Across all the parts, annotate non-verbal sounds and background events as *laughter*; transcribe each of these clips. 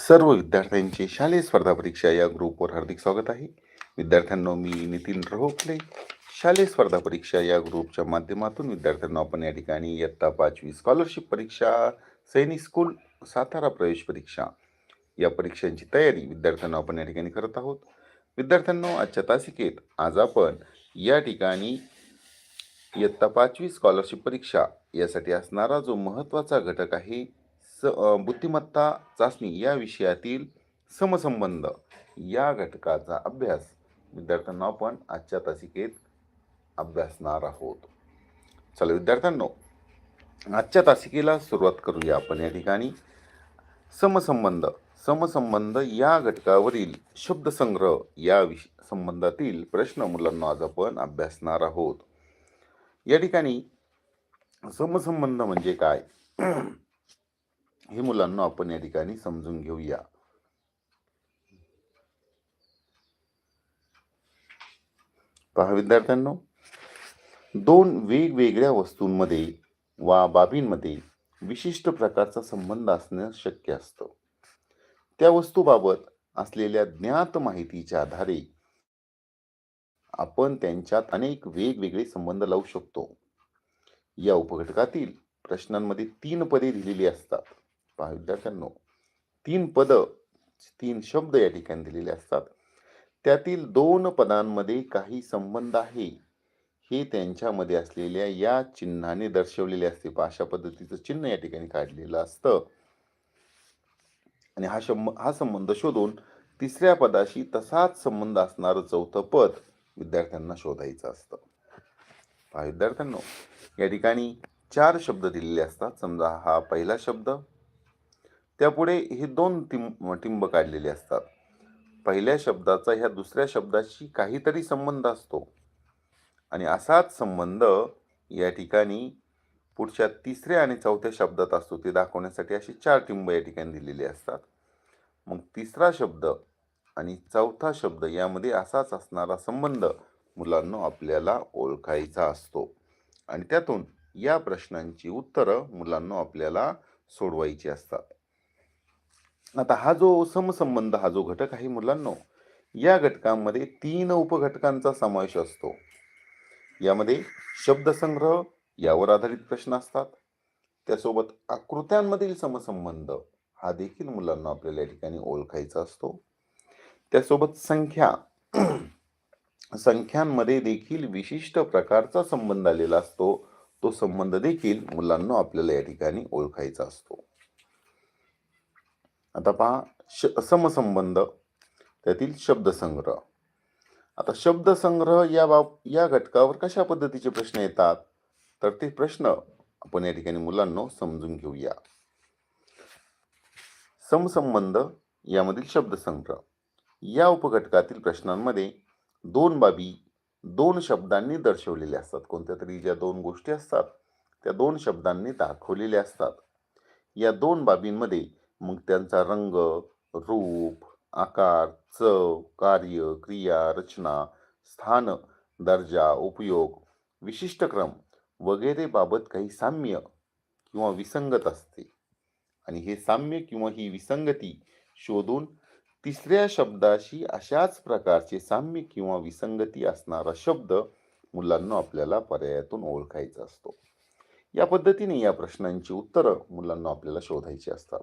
सर्व विद्यार्थ्यांचे शालेय स्पर्धा परीक्षा या ग्रुपवर हार्दिक स्वागत आहे. विद्यार्थ्यांना मी नितीन रहोकले शालेय स्पर्धा परीक्षा या ग्रुपच्या माध्यमातून विद्यार्थ्यांना आपण या ठिकाणी इयत्ता पाचवी स्कॉलरशिप परीक्षा सैनिक स्कूल सातारा प्रवेश परीक्षा या परीक्षांची तयारी विद्यार्थ्यांना आपण या ठिकाणी करत आहोत. विद्यार्थ्यांना आजच्या तासिकेत आज आपण या ठिकाणी इयत्ता पाचवी स्कॉलरशिप परीक्षा यासाठी असणारा जो महत्त्वाचा घटक आहे स बुद्धिमत्ता चाचणी या विषयातील समसंबंध या घटकाचा अभ्यास विद्यार्थ्यांना आपण आजच्या तासिकेत अभ्यासणार आहोत. चला विद्यार्थ्यांनो आजच्या तासिकेला सुरुवात करूया आपण या ठिकाणी. समसंबंध समसंबंध या घटकावरील शब्दसंग्रह या विष संबंधातील प्रश्न मुलांना आज आपण अभ्यासणार आहोत. या ठिकाणी समसंबंध म्हणजे काय? हे मुलांना आपण या ठिकाणी समजून घेऊया. पहा विद्यार्थ्यांनो दोन वेगवेगळ्या वस्तूंमध्ये वा बाबींमध्ये विशिष्ट प्रकारचा संबंध असणं शक्य असतं. त्या वस्तूबाबत असलेल्या ज्ञात माहितीच्या आधारे आपण त्यांच्यात अनेक वेगवेगळे संबंध लावू शकतो. या उपघटकातील प्रश्नांमध्ये तीन पदे दिलेली असतात. पहा विद्यार्थ्यांनो तीन पद तीन शब्द या ठिकाणी दिलेले असतात. त्यातील दोन पदांमध्ये काही संबंध आहे. हे त्यांच्यामध्ये असलेल्या या चिन्हाने दर्शवलेले असते. अशा पद्धतीचं चिन्ह या ठिकाणी काढलेलं असतं. आणि हा शंभ हा संबंध शोधून तिसऱ्या पदाशी तसाच संबंध असणारं चौथं पद विद्यार्थ्यांना शोधायचं असतं. पहा विद्यार्थ्यांनो या ठिकाणी चार शब्द दिलेले असतात. समजा हा पहिला शब्द त्यापुढे हे दोन टिंब टिंब काढलेले असतात. पहिल्या शब्दाचा ह्या दुसऱ्या शब्दाशी काहीतरी संबंध असतो. आणि असाच संबंध या ठिकाणी पुढच्या तिसऱ्या आणि चौथ्या शब्दात असतो. ते दाखवण्यासाठी असे चार टिंब या ठिकाणी दिलेले असतात. मग तिसरा शब्द आणि चौथा शब्द यामध्ये असाच असणारा संबंध मुलांना आपल्याला ओळखायचा असतो. आणि त्यातून या प्रश्नांची उत्तरं मुलांना आपल्याला सोडवायची असतात. आता हा जो समसंबंध हा जो घटक आहे मुलांनो या घटकामध्ये तीन उपघटकांचा समावेश असतो. यामध्ये शब्दसंग्रह यावर आधारित प्रश्न असतात. त्यासोबत आकृत्यांमधील समसंबंध हा देखील मुलांना आपल्याला या ठिकाणी ओळखायचा असतो. त्यासोबत संख्या संख्यांमध्ये देखील विशिष्ट प्रकारचा संबंध आलेला असतो. तो संबंध देखील मुलांना आपल्याला या ठिकाणी ओळखायचा असतो. आता पहा श समसंबंध त्यातील शब्दसंग्रह. आता शब्दसंग्रह या बाब या घटकावर कशा पद्धतीचे प्रश्न येतात? तर ते प्रश्न आपण या ठिकाणी मुलांना समजून घेऊया. समसंबंध यामधील शब्दसंग्रह. या उपघटकातील प्रश्नांमध्ये दोन बाबी दोन शब्दांनी दर्शवलेल्या असतात. कोणत्या तरी ज्या दोन गोष्टी असतात त्या दोन शब्दांनी दाखवलेल्या असतात. या दोन बाबींमध्ये मग त्यांचा रंग रूप आकार चव कार्य क्रिया रचना स्थान दर्जा उपयोग विशिष्ट क्रम वगैरे बाबत काही साम्य किंवा विसंगत असते. आणि हे साम्य किंवा ही विसंगती शोधून तिसऱ्या शब्दाशी अशाच प्रकारचे साम्य किंवा विसंगती असणारा शब्द मुलांना आपल्याला पर्यायातून ओळखायचा असतो. या पद्धतीने या प्रश्नांची उत्तरं मुलांना आपल्याला शोधायची असतात.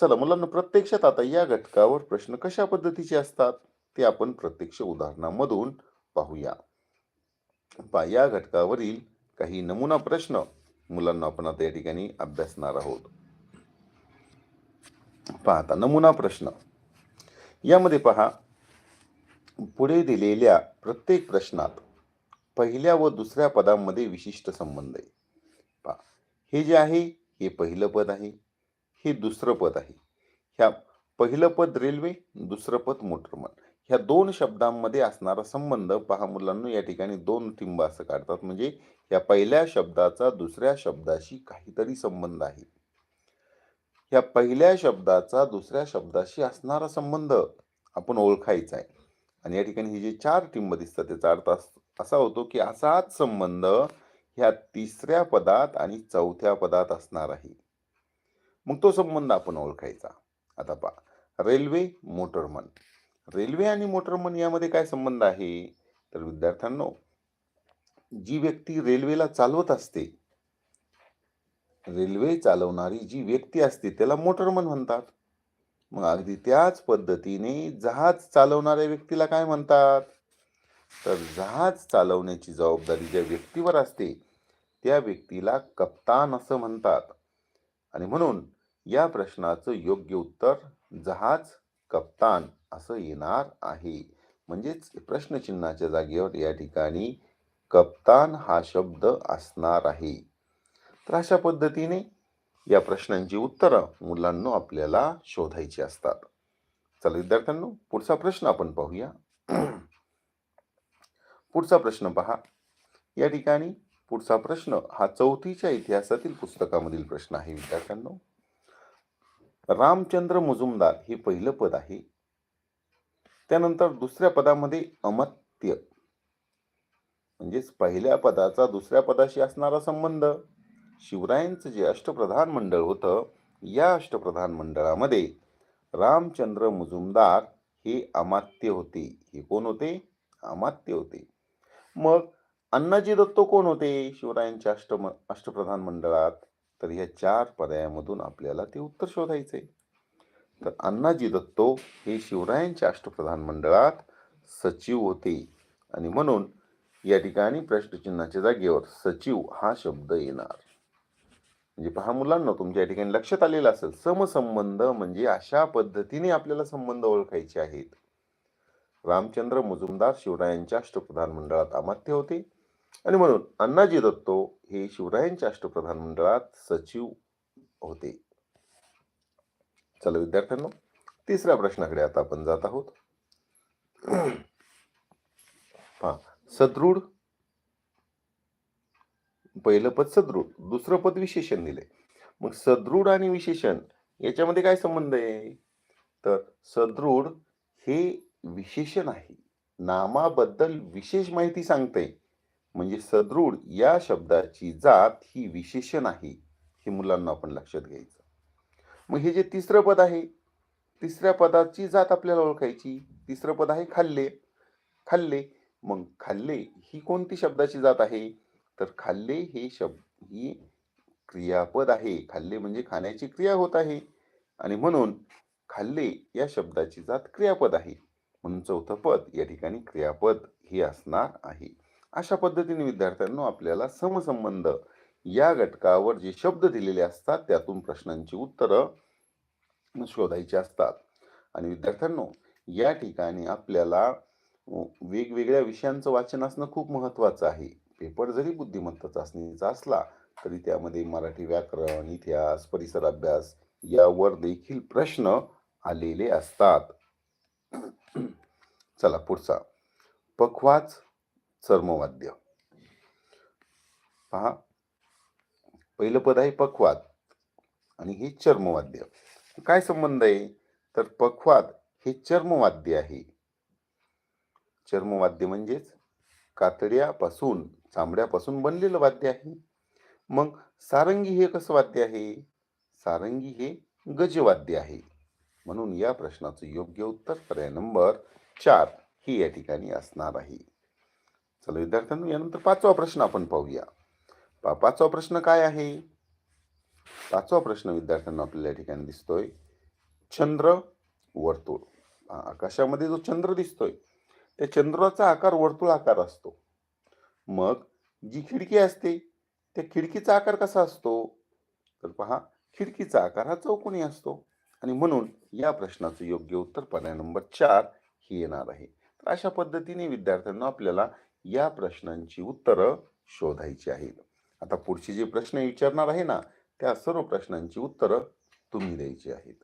चला मुलांना प्रत्यक्षात आता या घटकावर प्रश्न कशा पद्धतीचे असतात ते आपण प्रत्यक्ष उदाहरणामधून पाहूया. पहा या घटकावरील काही नमुना प्रश्न मुलांना आपण आता या ठिकाणी अभ्यासणार आहोत. पाहता आता नमुना प्रश्न. यामध्ये पहा पुढे दिलेल्या प्रत्येक प्रश्नात पहिल्या व दुसऱ्या पदांमध्ये विशिष्ट संबंध आहे. पहा हे जे आहे हे पहिलं पद आहे. हे दुसरं पद आहे. ह्या पहिलं पद रेल्वे दुसरं पद मोटरमन ह्या दोन शब्दांमध्ये असणारा संबंध पहा मुलांना या ठिकाणी दोन टिंब असं काढतात. म्हणजे या पहिल्या शब्दाचा दुसऱ्या शब्दाशी काहीतरी संबंध आहे. ह्या पहिल्या शब्दाचा दुसऱ्या शब्दाशी असणारा संबंध आपण ओळखायचा आहे. आणि या ठिकाणी हे जे चार टिंब दिसतात त्याचा अर्थ असा होतो की असाच संबंध ह्या तिसऱ्या पदात आणि चौथ्या पदात असणार आहे. मग तो संबंध आपण ओळखायचा. आता पहा रेल्वे मोटरमन रेल्वे आणि मोटरमन यामध्ये काय संबंध आहे? तर विद्यार्थ्यांनो जी व्यक्ती रेल्वेला चालवत असते रेल्वे चालवणारी जी व्यक्ती असते त्याला मोटरमन म्हणतात. मग अगदी त्याच पद्धतीने जहाज चालवणाऱ्या व्यक्तीला काय म्हणतात? तर जहाज चालवण्याची जबाबदारी ज्या व्यक्तीवर असते त्या व्यक्तीला कप्तान असं म्हणतात. आणि म्हणून या प्रश्नाचं योग्य उत्तर जहाज कप्तान असं येणार आहे. म्हणजेच प्रश्नचिन्हाच्या जागेवर या ठिकाणी कप्तान हा शब्द असणार आहे. तर अशा पद्धतीने या प्रश्नांची उत्तरं मुलांना आपल्याला शोधायची असतात. चला विद्यार्थ्यांनो पुढचा प्रश्न आपण पाहूया. पुढचा प्रश्न पहा. या ठिकाणी पुढचा प्रश्न हा चौथीच्या इतिहासातील पुस्तकामधील प्रश्न आहे विद्यार्थ्यांनो. रामचंद्र मुजुमदार हे पहिलं पद आहे. त्यानंतर दुसऱ्या पदामध्ये अमत्य. म्हणजेच पहिल्या पदाचा दुसऱ्या पदाशी असणारा संबंध. शिवरायांचं जे अष्टप्रधान मंडळ होतं या अष्टप्रधान मंडळामध्ये रामचंद्र मुजुमदार हे अमात्य होते. हे कोण होते? अमात्य होते. मग अण्णाजी दत्तो कोण होते? शिवरायांच्या अष्टम अष्टप्रधान मंडळात. तर या चार पर्यायामधून आपल्याला ते उत्तर शोधायचे. तर अण्णाजी दत्तो हे शिवरायांच्या अष्टप्रधान मंडळात सचिव होते. आणि म्हणून या ठिकाणी प्रश्नचिन्हाच्या जागेवर सचिव हा शब्द येणार. म्हणजे पहा मुलांना तुमच्या या ठिकाणी लक्षात आलेलं असेल समसंबंध म्हणजे अशा पद्धतीने आपल्याला संबंध ओळखायचे आहेत. रामचंद्र मुजुमदार शिवरायांच्या अष्टप्रधान मंडळात अमात्य होते. आणि म्हणून अण्णाजी दत्तो हे शिवरायांच्या अष्टप्रधान मंडळात सचिव होते. चला विद्यार्थ्यांनो तिसऱ्या प्रश्नाकडे आता आपण जात आहोत. पहा सदृढ पहिलं पद सदृढ दुसरं पद विशेषण दिले मग सदृढ आणि विशेषण याच्यामध्ये काय संबंध आहे? तर सदृढ हे विशेषण आहे. नामाबद्दल विशेष माहिती सांगते म्हणजे सदृढ या शब्दाची जात ही विशेषण आहे हे मुलांना आपण लक्षात घ्यायचं. मग हे जे तिसरं पद आहे तिसऱ्या पदाची जात आपल्याला ओळखायची. तिसरं पद आहे खाल्ले. खाल्ले मग खाल्ले ही कोणती शब्दाची जात आहे? तर खाल्ले हे शब्द ही क्रियापद आहे. खाल्ले म्हणजे खाण्याची क्रिया होत आहे. आणि म्हणून खाल्ले या शब्दाची जात क्रियापद आहे. म्हणून चौथं पद या ठिकाणी क्रियापद हे असणार आहे. अशा पद्धतीने विद्यार्थ्यांनो आपल्याला समसंबंध या घटकावर जे शब्द दिलेले असतात त्यातून प्रश्नांची उत्तरं शोधायची असतात. आणि विद्यार्थ्यांनो या ठिकाणी आपल्याला वेगवेगळ्या विषयांचं वाचन असणं खूप महत्त्वाचं आहे. पेपर जरी बुद्धिमत्ता चाचणीचा असला तरी त्यामध्ये मराठी व्याकरण इतिहास परिसर अभ्यास यावर देखील प्रश्न आलेले असतात. *clears throat* चला पुढचा. पखवाच चर्मवाद्य पहा. पहिलं पद आहे पखवाद आणि हे चर्मवाद्य काय संबंध आहे? तर पखवाद हे चर्मवाद्य आहे. चर्मवाद्य म्हणजेच कातड्यापासून चामड्यापासून बनलेलं वाद्य आहे. मग सारंगी हे कसं वाद्य आहे? सारंगी हे गजवाद्य आहे. म्हणून या प्रश्नाचं योग्य उत्तर पर्याय नंबर चार ही या ठिकाणी असणार आहे. चला विद्यार्थ्यांनो यानंतर पाचवा प्रश्न आपण पाहूया. पा पाचवा प्रश्न काय आहे? पाचवा प्रश्न विद्यार्थ्यांना आपल्याला या ठिकाणी दिसतोय. चंद्र वर्तुळ. आकाशामध्ये जो चंद्र दिसतोय त्या चंद्राचा आकार वर्तुळ आकार असतो. मग जी खिडकी असते त्या खिडकीचा आकार कसा असतो? तर पहा खिडकीचा आकार हा चौकोनी असतो. आणि म्हणून या प्रश्नाचं योग्य उत्तर पर्याय नंबर चार ही येणार आहे. तर अशा पद्धतीने विद्यार्थ्यांना आपल्याला या प्रश्नांची उत्तरं शोधायची आहेत. आता पुढचे जे प्रश्न विचारणार आहे ना त्या सर्व प्रश्नांची उत्तरं तुम्ही द्यायची आहेत.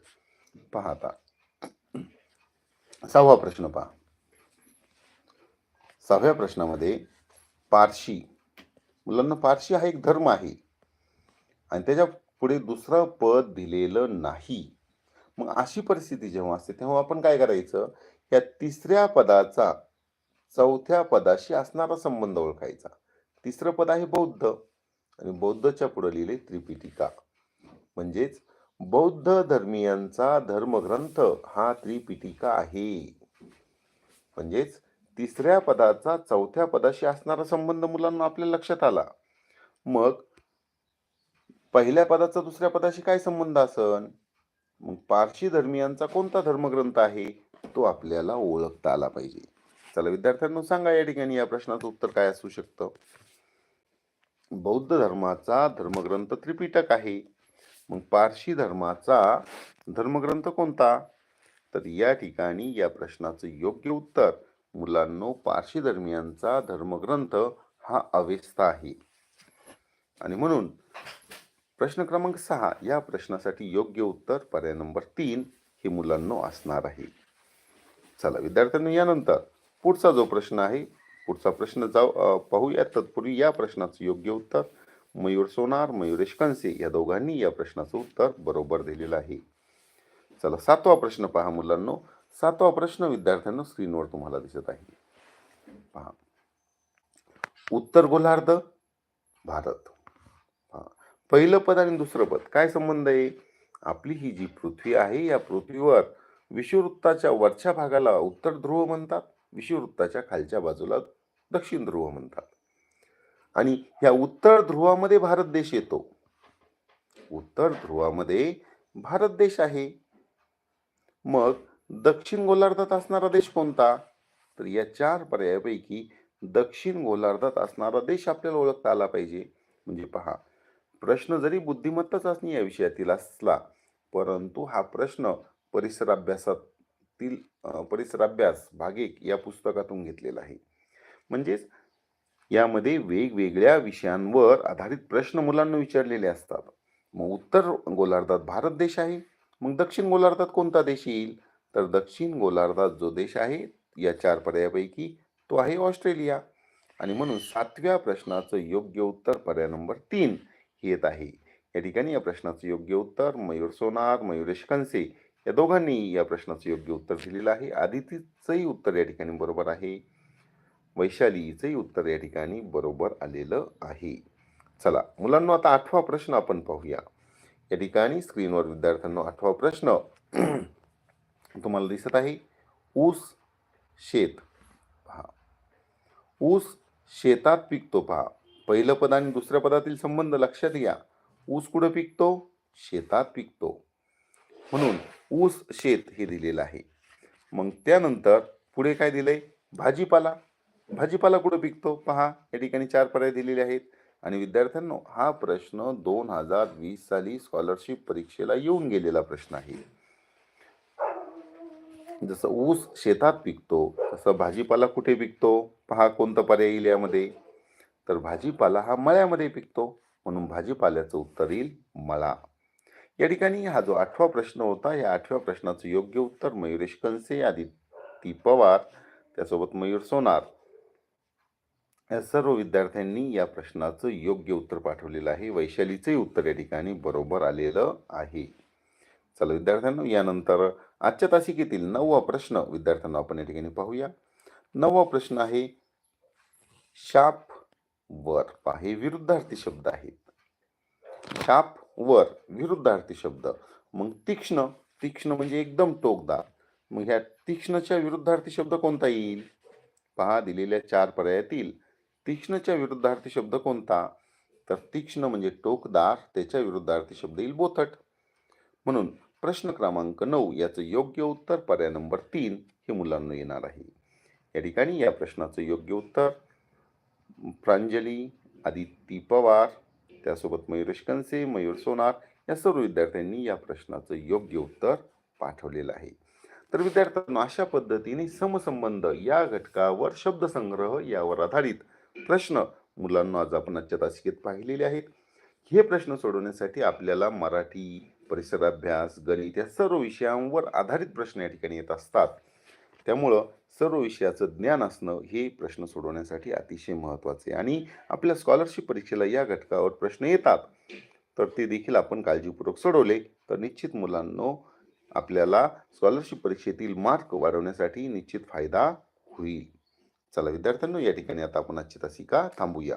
पहा आता. सहावा प्रश्न पहा. सहाव्या प्रश्नामध्ये पारशी. मुलांना पारशी हा एक धर्म आहे. आणि त्याच्या पुढे दुसरं पद दिलेलं नाही. मग अशी परिस्थिती जेव्हा असते तेव्हा आपण काय करायचं? या तिसऱ्या पदाचा चौथ्या पदाशी असणारा संबंध ओळखायचा. तिसरं पद आहे बौद्ध. आणि बौद्धच्या पुढे लिहिले त्रिपिटिका. म्हणजेच बौद्ध धर्मीयांचा धर्मग्रंथ हा त्रिपिटिका आहे. म्हणजेच तिसऱ्या पदाचा चौथ्या पदाशी असणारा संबंध मुलांना आपल्या लक्षात आला. मग पहिल्या पदाचा दुसऱ्या पदाशी काय संबंध असन? मग पारशी धर्मियांचा कोणता धर्मग्रंथ आहे? तो आपल्याला ओळखता आला पाहिजे. चला विद्यार्थ्यांना सांगा या ठिकाणी या प्रश्नाचं उत्तर काय असू शकतं? बौद्ध धर्माचा धर्मग्रंथ त्रिपिटक आहे. मग पारशी धर्माचा धर्मग्रंथ कोणता? तर या ठिकाणी या प्रश्नाचं योग्य उत्तर मुलांनो पारशी धर्मियांचा धर्मग्रंथ हा अवेस्ता आहे. आणि म्हणून प्रश्न क्रमांक सहा या प्रश्नासाठी योग्य उत्तर पर्याय नंबर तीन हे मुलांनो असणार आहे. चला विद्यार्थ्यांनो यानंतर पुढचा जो प्रश्न आहे पुढचा प्रश्न जाऊ पाहूया. तत्पूर्वी या प्रश्नाचं योग्य उत्तर मयूर सोनार मयुरेश कणसे या दोघांनी या प्रश्नाचं उत्तर बरोबर दिलेलं आहे. चला सातवा प्रश्न पहा मुलांनो. सातवा प्रश्न विद्यार्थ्यांना स्क्रीनवर तुम्हाला दिसत आहे. पहा. उत्तर गोलार्ध भारत. पहिलं पद आणि दुसरं पद काय संबंध आहे? आपली ही जी पृथ्वी आहे या पृथ्वीवर विषुववृत्ताच्या वरच्या भागाला उत्तर ध्रुव म्हणतात. विषुववृत्ताच्या खालच्या बाजूला दक्षिण ध्रुव म्हणतात. आणि ह्या उत्तर ध्रुवामध्ये भारत देश येतो. उत्तर ध्रुवामध्ये भारत देश आहे. मग दक्षिण गोलार्धात असणारा देश कोणता? तर या चार पर्यायापैकी दक्षिण गोलार्धात असणारा देश आपल्याला ओळखता आला पाहिजे. म्हणजे पहा प्रश्न जरी बुद्धिमत्ता चाचणी या विषयातील असला परंतु हा प्रश्न परिसराभ्यासातील तील परिसराभ्यास भागेक या पुस्तकातून घेतलेला आहे. म्हणजेच यामध्ये वेगवेगळ्या विषयांवर आधारित प्रश्न मुलांना विचारलेले असतात. मग उत्तर गोलार्धात भारत देश आहे मग दक्षिण गोलार्धात कोणता देश येईल? तर दक्षिण गोलार्धात जो देश आहे या चार पर्यायापैकी तो आहे ऑस्ट्रेलिया. आणि म्हणून सातव्या प्रश्नाचं योग्य उत्तर पर्याय नंबर तीन येत आहे. या ठिकाणी या प्रश्नाचं योग्य उत्तर मयूर सोनार मयुरेश कंसे या दोघांनी या प्रश्नाचं योग्य उत्तर दिलेलं आहे. आदितीचंही उत्तर या ठिकाणी बरोबर आहे. वैशालीचंही उत्तर या ठिकाणी बरोबर आलेलं आहे. चला मुलांना आता आठवा प्रश्न आपण पाहूया. या ठिकाणी स्क्रीनवर विद्यार्थ्यांना आठवा प्रश्न *clears throat* तुम्हाला दिसत आहे. ऊस शेत पहा. ऊस शेतात पिकतो पहा. पहिलं पद आणि दुसऱ्या पदातील संबंध लक्षात घ्या. ऊस कुठं पिकतो? शेतात पिकतो. म्हणून ऊस शेत हे दिलेलं आहे. मग त्यानंतर पुढे काय दिलंय? भाजीपाला. भाजीपाला कुठं पिकतो? पहा या ठिकाणी चार पर्याय दिलेले आहेत. आणि विद्यार्थ्यांनो हा प्रश्न दोन हजार वीस साली स्कॉलरशिप परीक्षेला येऊन गेलेला प्रश्न आहे. जसं ऊस शेतात पिकतो तसं भाजीपाला कुठे पिकतो? पहा कोणतं पर्याय येईल यामध्ये? तर भाजीपाला हा मळ्यामध्ये पिकतो. म्हणून भाजीपाल्याचं उत्तर येईल मळा. या ठिकाणी हा जो आठवा प्रश्न होता या आठव्या प्रश्नाचं योग्य उत्तर मयुरेश कंसे आदिती पवार त्यासोबत मयूर सोनार. या सर्व विद्यार्थ्यांनी या प्रश्नाचं योग्य उत्तर पाठवलेलं आहे. वैशालीचंही उत्तर या ठिकाणी बरोबर आलेलं आहे. चला विद्यार्थ्यांना यानंतर आजच्या तासिकेतील नववा प्रश्न विद्यार्थ्यांना आपण या ठिकाणी पाहूया. नववा प्रश्न आहे शाप वर पहा हे विरुद्धार्थी शब्द आहेत. शाप वर विरुद्धार्थी शब्द. मग तीक्ष्ण तीक्ष्ण म्हणजे एकदम टोकदार. मग ह्या तीक्ष्णच्या विरुद्धार्थी शब्द कोणता येईल? पहा दिलेल्या चार पर्यायातील तीक्ष्णच्या विरुद्धार्थी शब्द कोणता? तर तीक्ष्ण म्हणजे टोकदार त्याच्या विरुद्धार्थी शब्द येईल बोथट. म्हणून प्रश्न क्रमांक नऊ याचं योग्य उत्तर पर्याय नंबर तीन हे मुलांना येणार आहे. या ठिकाणी या प्रश्नाचं योग्य उत्तर प्रांजली आदिती पवार त्यासोबत मयूरेश कंसे मयूर सोनार या सर्व विद्यार्थ्यांनी या प्रश्नाचं योग्य उत्तर पाठवलेलं आहे. तर विद्यार्थ्यांना अशा पद्धतीने समसंबंध या घटकावर शब्दसंग्रह यावर आधारित प्रश्न मुलांना आज आपण आजच्या तासिकेत पाहिलेले आहेत. हे प्रश्न सोडवण्यासाठी आपल्याला मराठी परिसराभ्यास गणित या सर्व विषयांवर आधारित प्रश्न या ठिकाणी येत असतात. त्यामुळं सर्व विषयाचं ज्ञान असणं हे प्रश्न सोडवण्यासाठी अतिशय महत्त्वाचे आहे. आणि आपल्या स्कॉलरशिप परीक्षेला या घटकावर प्रश्न येतात. तर ते देखील आपण काळजीपूर्वक सोडवले. तर निश्चित मुलांनो आपल्याला स्कॉलरशिप परीक्षेतील मार्क वाढवण्यासाठी निश्चित फायदा होईल. चला विद्यार्थ्यांनो या ठिकाणी आता आपण आजची तासिका थांबूया.